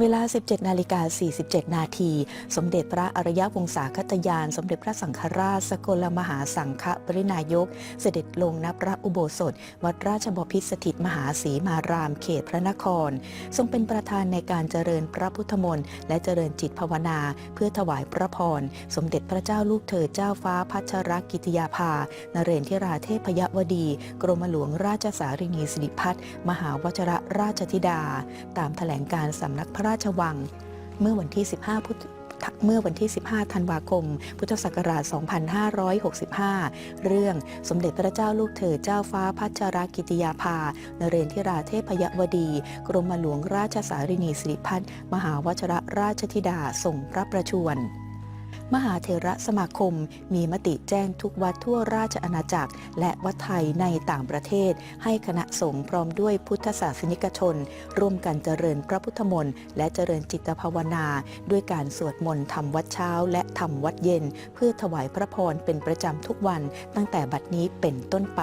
เวลา 17 นาฬิกา 47 นาที สมเด็จพระอริยวงศาคตยาน สมเด็จพระสังฆราช สกลมหาสังฆปรินายก เสด็จลงณพระอุโบสถ วัดราชบพิตรสถิตมหาศรีมารามเขตพระนคร ทรงเป็นประธานในการเจริญพระพุทธมนต์และเจริญจิตภาวนา เพื่อถวายพระพร สมเด็จพระเจ้าลูกเธอเจ้าฟ้าพัชรกิติยาภา นเรนทิราเทพยวดี กรมหลวงราชสารินีสิริพัฒน์มหาวชรราชธิดา ตามแถลงการสำนักพระราชวัง เมื่อวันที่ 15พุทธเมื่อวันที่ 15 ธันวาคม พุทธศักราช 2565 เรื่องสมเด็จพระเจ้าลูกเธอเจ้าฟ้าพัชรกิติยาภา นเรนทิราเทพยวดี กรมหลวงราชสารินีสิริพัฒน์มหาวชรราชธิดาส่งพระประชวร มหาเถระสมาคม มีมติแจ้งทุกวัดทั่วราชอาณาจักร และวัดไทยในต่างประเทศ ให้คณะสงฆ์พร้อมด้วยพุทธศาสนิกชน ร่วมกันเจริญพระพุทธมนต์และเจริญจิตภาวนา ด้วยการสวดมนต์ทำวัดเช้า และทำวัดเย็น เพื่อถวายพระพรเป็นประจำทุกวันตั้งแต่บัดนี้เป็นต้นไป